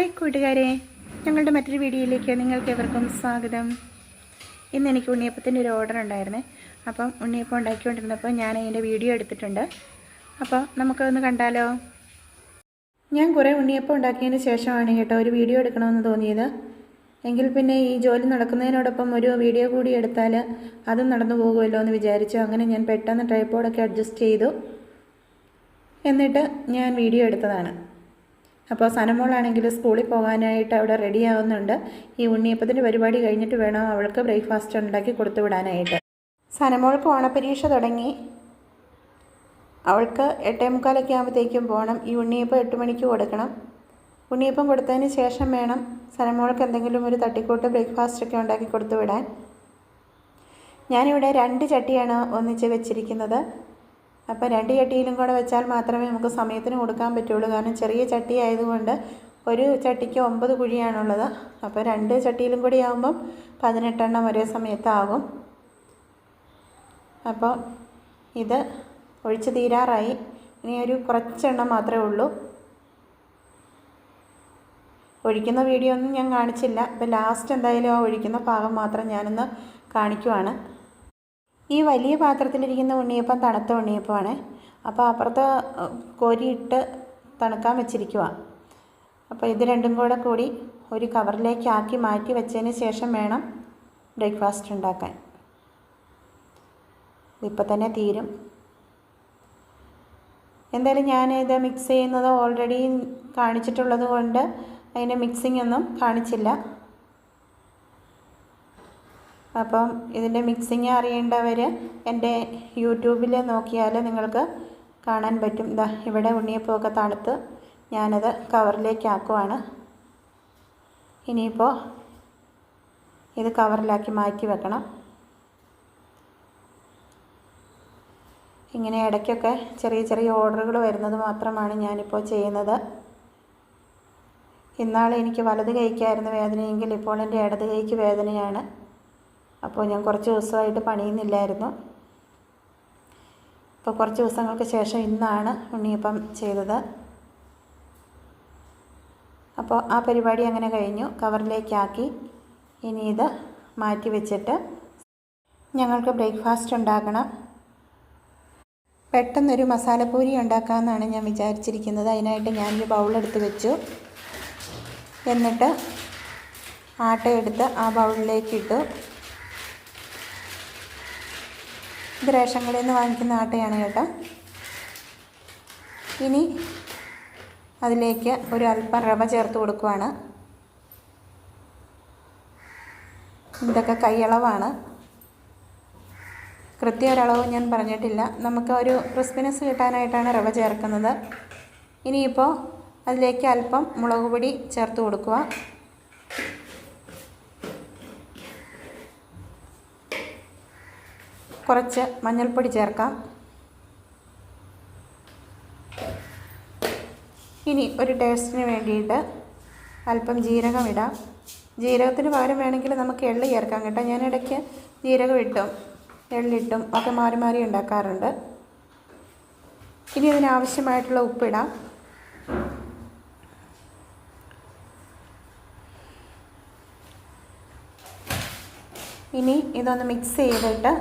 Hi കൂട്ടുകാരെ. ഞങ്ങളുടെ മറ്റൊരു വീഡിയോയിലേക്ക് നിങ്ങൾക്ക് എവർക്കും സ്വാഗതം. ഇന്ന് എനിക്ക് ഉണ്ണിയപ്പത്തിന്റെ ഒരു ഓർഡർ ഉണ്ടായിരുന്നേ. അപ്പം ഉണ്ണിയപ്പം ഉണ്ടാക്കിക്കൊണ്ടിരുന്നപ്പോൾ ഞാൻ അതിന്റെ വീഡിയോ എടുത്തിട്ടുണ്ട്. അപ്പോൾ നമുക്കൊന്ന് കണ്ടാലോ? ഞാൻ കുറേ ഉണ്ണിയപ്പം ഉണ്ടാക്കിയതിന് ശേഷമാണ് കേട്ടോ ഒരു വീഡിയോ എടുക്കണമെന്ന് തോന്നിയത്. എങ്കിൽ പിന്നെ ഈ ജോലി നടക്കുന്നതിനോടൊപ്പം ഒരു വീഡിയോ കൂടി എടുത്താൽ അതും നടന്നു പോകുമല്ലോ എന്ന് വിചാരിച്ചു. അങ്ങനെ ഞാൻ പെട്ടെന്ന് ട്രൈപ്പോഡൊക്കെ അഡ്ജസ്റ്റ് ചെയ്തു. എന്നിട്ട് ഞാൻ വീഡിയോ എടുത്തതാണ്. അപ്പോൾ സനമോളാണെങ്കിൽ സ്കൂളിൽ പോകാനായിട്ട് അവിടെ റെഡി ആവുന്നുണ്ട്. ഈ ഉണ്ണിയപ്പത്തിന്റെ പരിപാടി കഴിഞ്ഞിട്ട് വേണം അവൾക്ക് ബ്രേക്ക്ഫാസ്റ്റ് ഉണ്ടാക്കി കൊടുത്തു വിടാനായിട്ട്. സനമോൾക്ക് ഓണപ്പരീക്ഷ തുടങ്ങി. അവൾക്ക് എട്ടേ മുക്കാലൊക്കെ ആകുമ്പോഴത്തേക്കും പോകണം. ഈ ഉണ്ണിയപ്പം എട്ട് മണിക്ക് കൊടുക്കണം. ഉണ്ണിയപ്പം കൊടുത്തതിന് ശേഷം വേണം സനമോൾക്ക് എന്തെങ്കിലും ഒരു തട്ടിക്കൂട്ട് ബ്രേക്ക്ഫാസ്റ്റ് ഒക്കെ ഉണ്ടാക്കി കൊടുത്തു വിടാൻ. ഞാനിവിടെ രണ്ട് ചട്ടിയാണ് ഒന്നിച്ച് വെച്ചിരിക്കുന്നത്. അപ്പോൾ രണ്ട് ചട്ടിയിലും കൂടെ വെച്ചാൽ മാത്രമേ നമുക്ക് സമയത്തിന് കൊടുക്കാൻ പറ്റുള്ളൂ. കാരണം ചെറിയ ചട്ടി ആയതുകൊണ്ട് ഒരു ചട്ടിക്ക് ഒമ്പത് കുഴിയാണുള്ളത്. അപ്പോൾ രണ്ട് ചട്ടിയിലും കൂടി ആകുമ്പം പതിനെട്ടെണ്ണം ഒരേ സമയത്താകും. അപ്പോൾ ഇത് ഒഴിച്ച് തീരാറായി. ഇനി ഒരു കുറച്ചെണ്ണം മാത്രമേ ഉള്ളൂ. ഒഴിക്കുന്ന വീഡിയോ ഒന്നും ഞാൻ കാണിച്ചില്ല. അപ്പോൾ ലാസ്റ്റ് എന്തായാലും ആ ഒഴിക്കുന്ന ഭാഗം മാത്രം ഞാനൊന്ന് കാണിക്കുവാണ്. ഈ വലിയ പാത്രത്തിലിരിക്കുന്ന ഉണ്ണിയപ്പം തണുത്ത ഉണ്ണിയപ്പമാണ്. അപ്പോൾ അപ്പുറത്ത് കോരിയിട്ട് തണുക്കാൻ വെച്ചിരിക്കുക അപ്പോൾ ഇത് രണ്ടും കൂടെ കൂടി ഒരു കവറിലേക്കാക്കി മാറ്റി വെച്ചതിന് ശേഷം വേണം ബ്രേക്ക്ഫാസ്റ്റ് ഉണ്ടാക്കാൻ. ഇപ്പം തന്നെ തീരും. എന്തായാലും ഞാൻ ഇത് മിക്സ് ചെയ്യുന്നത് ഓൾറെഡി കാണിച്ചിട്ടുള്ളത് കൊണ്ട് അതിന്റെ മിക്സിംഗ് ഒന്നും കാണിച്ചില്ല. അപ്പം ഇതിന്റെ മിക്സിങ് അറിയേണ്ടവർ എന്റെ യൂട്യൂബിൽ നോക്കിയാൽ നിങ്ങൾക്ക് കാണാൻ പറ്റും. ഇതാ ഇവിടെ ഉണ്ണിയപ്പമൊക്കെ തണുത്ത് ഞാനത് കവറിലേക്ക് ആക്കുവാണ് ഇനിയിപ്പോൾ ഇത് കവറിലാക്കി മാറ്റി വെക്കണം. ഇങ്ങനെ ഇടയ്ക്കൊക്കെ ചെറിയ ചെറിയ ഓർഡറുകൾ വരുന്നത് മാത്രമാണ് ഞാനിപ്പോൾ ചെയ്യുന്നത്. ഇന്നാൾ എനിക്ക് വലത് കൈക്കായിരുന്നു വേദനയെങ്കിൽ ഇപ്പോൾ എന്റെ ഇടത് കൈക്ക് വേദനയാണ്. അപ്പോൾ ഞാൻ കുറച്ച് ദിവസമായിട്ട് പണിയുന്നില്ലായിരുന്നു. ഇപ്പോൾ കുറച്ച് ദിവസങ്ങൾക്ക് ശേഷം ഇന്നാണ് ഉണ്ണിയപ്പം ചെയ്തത്. അപ്പോൾ ആ പരിപാടി അങ്ങനെ കഴിഞ്ഞു. കവറിലേക്കാക്കി. ഇനി ഇത് മാറ്റി വെച്ചിട്ട് ഞങ്ങൾക്ക് ബ്രേക്ക്ഫാസ്റ്റ് ഉണ്ടാക്കണം. പെട്ടെന്നൊരു മസാലപ്പൂരി ഉണ്ടാക്കാമെന്നാണ് ഞാൻ വിചാരിച്ചിരിക്കുന്നത്. അതിനായിട്ട് ഞാനൊരു ബൗളെടുത്ത് വെച്ചു. എന്നിട്ട് ആട്ടയെടുത്ത് ആ ബൗളിലേക്ക് ഇട്ടു. ഇത് റേഷൻ കടയിൽ നിന്ന് വാങ്ങിക്കുന്ന ആട്ടയാണ് കേട്ടോ. ഇനി അതിലേക്ക് ഒരു അല്പം റവ ചേർത്ത് കൊടുക്കുവാണ്. ഇതൊക്കെ കൈയളവാണ്. കൃത്യ ഒരളവ് ഞാൻ പറഞ്ഞിട്ടില്ല. നമുക്ക് ഒരു ക്രിസ്പിനെസ് കിട്ടാനായിട്ടാണ് റവ ചേർക്കുന്നത്. ഇനിയിപ്പോൾ അതിലേക്ക് അല്പം മുളക് പൊടി ചേർത്ത് കൊടുക്കുക. കുറച്ച് മഞ്ഞൾപ്പൊടി ചേർക്കാം. ഇനി ഒരു ടേസ്റ്റിന് വേണ്ടിയിട്ട് അല്പം ജീരകം ഇടാം. ജീരകത്തിന് പകരം വേണമെങ്കിൽ നമുക്ക് എള്ള് ചേർക്കാം കേട്ടോ. ഞാൻ ഇടയ്ക്ക് ജീരകം ഇട്ടും എള്ളിട്ടും ഒക്കെ മാറി മാറി ഉണ്ടാക്കാറുണ്ട്. ഇനി അതിനാവശ്യമായിട്ടുള്ള ഉപ്പിടാം ഇനി ഇതൊന്ന് മിക്സ് ചെയ്തിട്ട്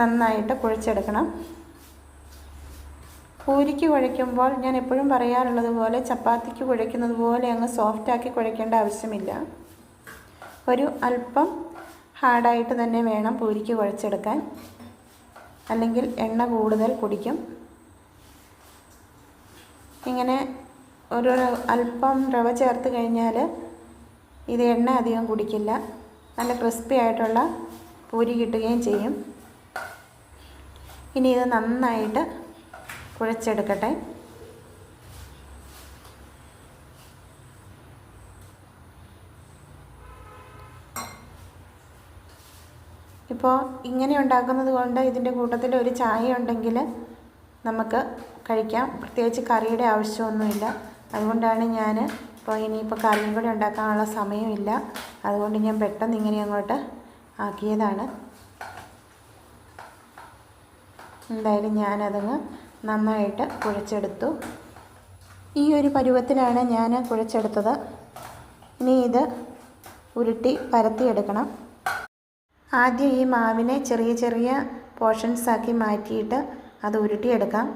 നന്നായിട്ട് കുഴച്ചെടുക്കണം. പൂരിക്ക് കുഴയ്ക്കുമ്പോൾ ഞാൻ എപ്പോഴും പറയാറുള്ളത് പോലെ ചപ്പാത്തിക്ക് കുഴയ്ക്കുന്നത് പോലെ അങ്ങ് സോഫ്റ്റാക്കി കുഴയ്ക്കേണ്ട ആവശ്യമില്ല. ഒരു അല്പം ഹാർഡായിട്ട് തന്നെ വേണം പൂരിക്ക് കുഴച്ചെടുക്കാൻ. അല്ലെങ്കിൽ എണ്ണ കൂടുതൽ കുടിക്കും. ഇങ്ങനെ ഒരു അല്പം റവ ചേർത്ത് കഴിഞ്ഞാൽ ഇത് എണ്ണ അധികം കുടിക്കില്ല. നല്ല ക്രിസ്പി ആയിട്ടുള്ള പൂരി കിട്ടുകയും ചെയ്യും. ഇനി ഇത് നന്നായിട്ട് കുഴച്ചെടുക്കട്ടെ. ഇപ്പോൾ ഇങ്ങനെ ഉണ്ടാക്കുന്നത് കൊണ്ട് ഇതിന്റെ കൂട്ടത്തിൽ ഒരു ചായ ഉണ്ടെങ്കിൽ നമുക്ക് കഴിക്കാം. പ്രത്യേകിച്ച് കറിയുടെ ആവശ്യമൊന്നുമില്ല. അതുകൊണ്ടാണ് ഞാൻ ഇപ്പോൾ ഇനിയിപ്പോൾ കറിയും കൂടി ഉണ്ടാക്കാനുള്ള സമയമില്ല. അതുകൊണ്ട് ഞാൻ പെട്ടെന്ന് ഇങ്ങനെ അങ്ങോട്ട് ആക്കിയതാണ്. എന്തായാലും ഞാനതങ്ങ് നന്നായിട്ട് കുഴച്ചെടുത്തു. ഈ ഒരു പരുവത്തിലാണ് ഞാൻ കുഴച്ചെടുത്തത്. ഇനി ഇത് ഉരുട്ടി പരത്തിയെടുക്കണം. ആദ്യം ഈ മാവിനെ ചെറിയ ചെറിയ പോർഷൻസ് ആക്കി മാറ്റിയിട്ട് അത് ഉരുട്ടിയെടുക്കാം.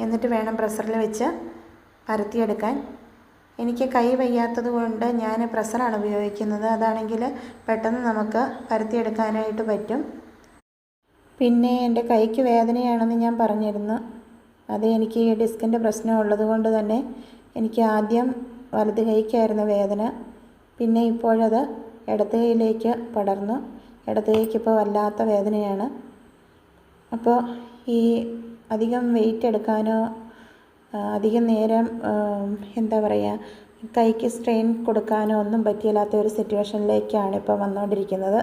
എന്നിട്ട് വേണം പ്രഷറിൽ വെച്ച് പരത്തിയെടുക്കാൻ. എനിക്ക് കൈ വയ്യാത്തത് കൊണ്ട് ഞാൻ പ്രഷറാണ് ഉപയോഗിക്കുന്നത്. അതാണെങ്കിൽ പെട്ടെന്ന് നമുക്ക് പരത്തിയെടുക്കാനായിട്ട് പറ്റും. പിന്നെ എന്റെ കൈക്ക് വേദനയാണെന്ന് ഞാൻ പറഞ്ഞിരുന്നു. അത് എനിക്ക് ഡിസ്കിന്റെ പ്രശ്നം ഉള്ളത് കൊണ്ട് തന്നെ എനിക്ക് ആദ്യം വലത് കൈക്കായിരുന്നു വേദന. പിന്നെ ഇപ്പോഴത് ഇടത് കൈയിലേക്ക് പടർന്നു. ഇടത് കൈക്ക് ഇപ്പോൾ വല്ലാത്ത വേദനയാണ്. അപ്പോൾ ഈ അധികം വെയിറ്റ് എടുക്കാനോ അധികം നേരം എന്താ പറയുക കൈക്ക് സ്ട്രെയിൻ കൊടുക്കാനോ ഒന്നും പറ്റിയില്ലാത്ത ഒരു സിറ്റുവേഷനിലേക്കാണ് ഇപ്പോൾ വന്നുകൊണ്ടിരിക്കുന്നത്.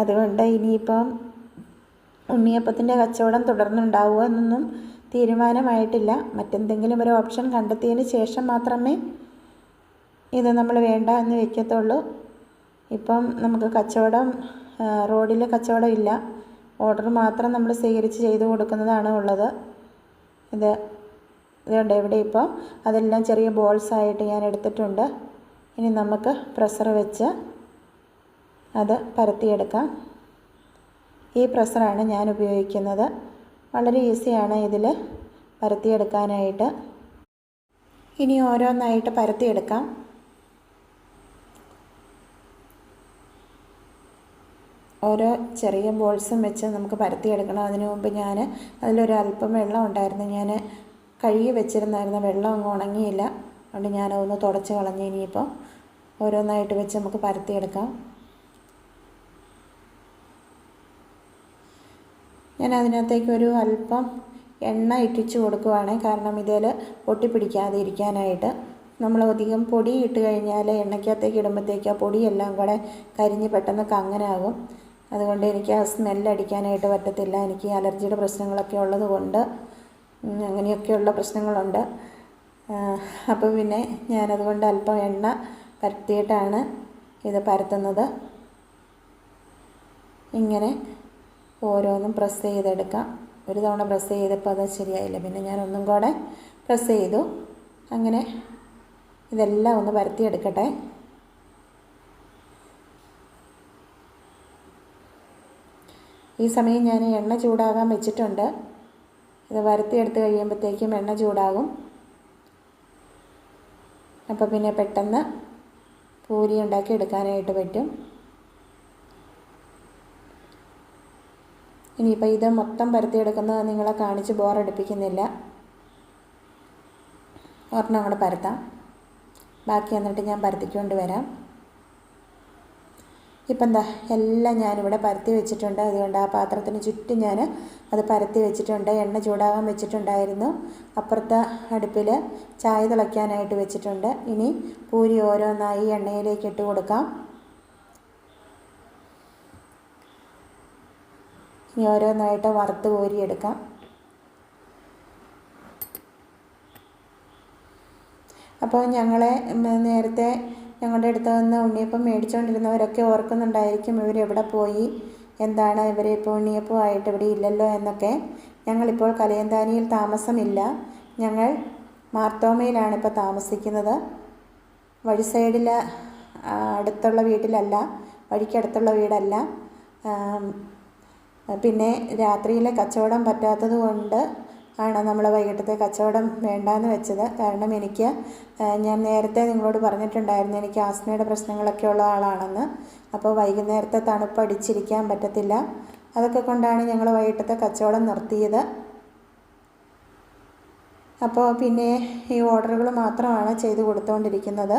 അതുകൊണ്ട് ഇനിയിപ്പം ഉണ്ണിയപ്പത്തിന്റെ കച്ചവടം തുടർന്നുണ്ടാവുമോ എന്നൊന്നും തീരുമാനമായിട്ടില്ല. മറ്റെന്തെങ്കിലും ഒരു ഓപ്ഷൻ കണ്ടെത്തിയതിന് ശേഷം മാത്രമേ ഇത് നമ്മൾ വേണ്ട എന്ന് വെക്കത്തുള്ളൂ. ഇപ്പം നമുക്ക് കച്ചവടം റോഡിൽ കച്ചവടം ഇല്ല ഓർഡർ മാത്രം നമ്മൾ സ്വീകരിച്ച് ചെയ്തു കൊടുക്കുന്നതാണ് ഉള്ളത്. ഇത് ഇതുണ്ട് ഇവിടെ ഇപ്പോൾ അതെല്ലാം ചെറിയ ബോൾസ് ആയിട്ട് ഞാൻ എടുത്തിട്ടുണ്ട്. ഇനി നമുക്ക് പ്രഷർ വെച്ച് അത് പരത്തിയെടുക്കാം. ഈ പ്രസറാണ് ഞാൻ ഉപയോഗിക്കുന്നത്. വളരെ ഈസിയാണ് ഇതിൽ പരത്തിയെടുക്കാനായിട്ട്. ഇനി ഓരോന്നായിട്ട് പരത്തിയെടുക്കാം. ഓരോ ചെറിയ ബോൾസും വെച്ച് നമുക്ക് പരത്തിയെടുക്കണം. അതിനു മുമ്പ് ഞാൻ അതിലൊരു അല്പം വെള്ളം ഉണ്ടായിരുന്നു. ഞാൻ കഴുകി വെച്ചിരുന്നായിരുന്നു. വെള്ളം അങ്ങ് ഉണങ്ങിയില്ല. അതുകൊണ്ട് ഞാനതൊന്ന് തുടച്ച് കളഞ്ഞ് ഇനിയിപ്പോൾ ഓരോന്നായിട്ട് വെച്ച് നമുക്ക് പരത്തിയെടുക്കാം. ഞാൻ അതിനകത്തേക്ക് ഒരു അല്പം എണ്ണ ഇട്ടിച്ച് കൊടുക്കുവാണ്. കാരണം ഇതിൽ ഒട്ടിപ്പിടിക്കാതെ ഇരിക്കാനായിട്ട്. നമ്മൾ അധികം പൊടി ഇട്ട് കഴിഞ്ഞാൽ എണ്ണയ്ക്കകത്തേക്ക് ഇടുമ്പോഴത്തേക്ക് ആ പൊടിയെല്ലാം കൂടെ കരിഞ്ഞ് പെട്ടെന്ന് കങ്ങനാകും. അതുകൊണ്ട് എനിക്ക് ആ സ്മെല്ലടിക്കാനായിട്ട് പറ്റത്തില്ല. എനിക്ക് അലർജിയുടെ പ്രശ്നങ്ങളൊക്കെ ഉള്ളത് കൊണ്ട്. അങ്ങനെയൊക്കെയുള്ള പ്രശ്നങ്ങളുണ്ട്. അപ്പോൾ പിന്നെ ഞാനതുകൊണ്ട് അല്പം എണ്ണ പരത്തിയിട്ടാണ് ഇത് പരത്തുന്നത്. ഇങ്ങനെ ഓരോന്നും പ്രസ് ചെയ്തെടുക്കാം. ഒരു തവണ പ്രസ് ചെയ്തപ്പോൾ അത് ശരിയായില്ല. പിന്നെ ഞാൻ ഒന്നും കൂടെ പ്രസ് ചെയ്തു. അങ്ങനെ ഇതെല്ലാം ഒന്ന് പരത്തിയെടുക്കട്ടെ ഈ സമയം ഞാൻ എണ്ണ ചൂടാകാൻ വെച്ചിട്ടുണ്ട്. ഇത് വരത്തിയെടുത്ത് കഴിയുമ്പോഴത്തേക്കും എണ്ണ ചൂടാകും. അപ്പോൾ പിന്നെ പെട്ടെന്ന് പൂരി ഉണ്ടാക്കി എടുക്കാനായിട്ട് പറ്റും. ഇനിയിപ്പോൾ ഇത് മൊത്തം പരത്തിയെടുക്കുന്നത് നിങ്ങളെ കാണിച്ച് ബോറടിപ്പിക്കുന്നില്ല ഒരെണ്ണം കൂടെ പരത്താം. ബാക്കി എന്നിട്ട് ഞാൻ പരത്തിക്കൊണ്ട് വരാം. ഇപ്പം എന്താ എല്ലാം ഞാനിവിടെ പരത്തി വെച്ചിട്ടുണ്ട്. അതുകൊണ്ട് ആ പാത്രത്തിന് ചുറ്റും ഞാൻ അത് പരത്തി വെച്ചിട്ടുണ്ട്. എണ്ണ ചൂടാകാൻ വെച്ചിട്ടുണ്ടായിരുന്നു. അപ്പുറത്തെ അടുപ്പിൽ ചായ തിളയ്ക്കാനായിട്ട് വെച്ചിട്ടുണ്ട്. ഇനി പൂരി ഓരോന്നായി എണ്ണയിലേക്ക് ഇട്ട് കൊടുക്കാം. ഇനി ഓരോന്നായിട്ട് വറുത്ത് കോരിയെടുക്കാം. അപ്പോൾ ഞങ്ങളെ നേരത്തെ ഞങ്ങളുടെ അടുത്ത് നിന്ന് ഉണ്ണിയപ്പം മേടിച്ചുകൊണ്ടിരുന്നവരൊക്കെ ഓർക്കുന്നുണ്ടായിരിക്കും ഇവരെവിടെ പോയി എന്താണ് ഇവർ ഇപ്പോൾ ഉണ്ണിയപ്പമായിട്ട് ഇവിടെ ഇല്ലല്ലോ എന്നൊക്കെ. ഞങ്ങളിപ്പോൾ കലയന്താനിയിൽ താമസമില്ല. ഞങ്ങൾ മാർത്തോമയിലാണ് ഇപ്പോൾ താമസിക്കുന്നത്. വഴി സൈഡിൽ അടുത്തുള്ള വീട്ടിലല്ല വഴിക്കടുത്തുള്ള വീടല്ല. പിന്നെ രാത്രിയിലെ കച്ചവടം പറ്റാത്തത് കൊണ്ട് ആണ് നമ്മൾ വൈകിട്ടത്തെ കച്ചവടം വേണ്ടാന്ന് വെച്ചത്. കാരണം എനിക്ക് ഞാൻ നേരത്തെ നിങ്ങളോട് പറഞ്ഞിട്ടുണ്ടായിരുന്നു എനിക്ക് ആസ്മയുടെ പ്രശ്നങ്ങളൊക്കെ ഉള്ള ആളാണെന്ന്. അപ്പോൾ വൈകുന്നേരത്തെ തണുപ്പ് അടിച്ചിരിക്കാൻ പറ്റത്തില്ല. അതൊക്കെ കൊണ്ടാണ് ഞങ്ങൾ വൈകിട്ടത്തെ കച്ചവടം നിർത്തിയത്. അപ്പോൾ പിന്നെ ഈ ഓർഡറുകൾ മാത്രമാണ് ചെയ്തു കൊടുത്തുകൊണ്ടിരിക്കുന്നത്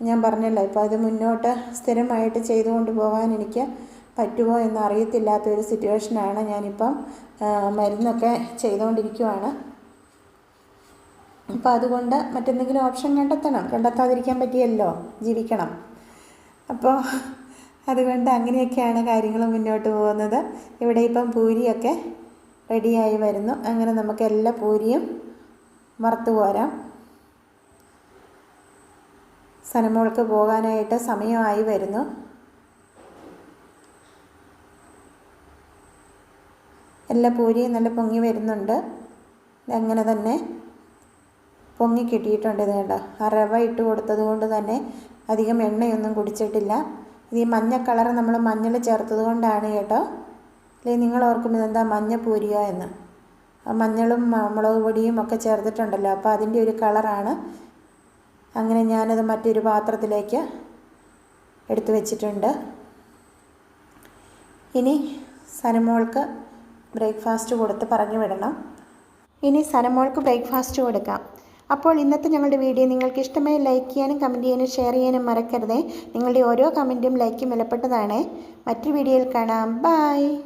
ഞാൻ പറഞ്ഞല്ലോ ഇപ്പോൾ അത് മുന്നോട്ട് സ്ഥിരമായിട്ട് ചെയ്തുകൊണ്ട് പോകാൻ എനിക്ക് പറ്റുമോ എന്ന് അറിയത്തില്ലാത്തൊരു സിറ്റുവേഷനാണ് ഞാനിപ്പം മരുന്നൊക്കെ ചെയ്തുകൊണ്ടിരിക്കുവാണ്. അപ്പോൾ അതുകൊണ്ട് മറ്റെന്തെങ്കിലും ഓപ്ഷൻ കണ്ടെത്തണം. കണ്ടെത്താതിരിക്കാൻ പറ്റിയല്ലോ ജീവിക്കണം. അപ്പോൾ അതുകൊണ്ട് അങ്ങനെയൊക്കെയാണ് കാര്യങ്ങൾ മുന്നോട്ട് പോകുന്നത്. ഇവിടെ ഇപ്പം പൂരിയൊക്കെ റെഡിയായി വരുന്നു. അങ്ങനെ നമുക്ക് എല്ലാ പൂരിയും മറത്തു പോരാം. സനമോൾക്ക് പോകാനായിട്ട് സമയമായി വരുന്നു. എല്ലാ പൂരിയും നല്ല പൊങ്ങി വരുന്നുണ്ട്. അങ്ങനെ തന്നെ പൊങ്ങി കിട്ടിയിട്ടുണ്ട് ഇത് കണ്ടോ. ആ റവ ഇട്ട് കൊടുത്തത് കൊണ്ട് തന്നെ അധികം എണ്ണയൊന്നും കുടിച്ചിട്ടില്ല. ഇത് ഈ മഞ്ഞ കളർ നമ്മൾ മഞ്ഞൾ ചേർത്തത് കൊണ്ടാണ് കേട്ടോ. അല്ലെങ്കിൽ നിങ്ങൾ ഓർക്കും ഇതെന്താ മഞ്ഞ പൂരിയോ എന്ന്. ആ മഞ്ഞളും മുളക് പൊടിയും ഒക്കെ ചേർത്തിട്ടുണ്ടല്ലോ. അപ്പോൾ അതിന്റെ ഒരു കളറാണ്. അങ്ങനെ ഞാനത് മറ്റൊരു പാത്രത്തിലേക്ക് എടുത്തു വച്ചിട്ടുണ്ട്. ഇനി സനമോൾക്ക് ബ്രേക്ക്ഫാസ്റ്റ് കൊടുത്ത് പറഞ്ഞു വിടണം. ഇനി സനമോൾക്ക് ബ്രേക്ക്ഫാസ്റ്റ് കൊടുക്കാം. അപ്പോൾ ഇന്നത്തെ ഞങ്ങളുടെ വീഡിയോ നിങ്ങൾക്ക് ഇഷ്ടമായി ലൈക്ക് ചെയ്യാനും കമന്റ് ചെയ്യാനും ഷെയർ ചെയ്യാനും മറക്കരുതേ. നിങ്ങളുടെ ഓരോ കമന്റും ലൈക്കും വിലപ്പെട്ടതാണ്. മറ്റൊരു വീഡിയോയിൽ കാണാം. ബൈ.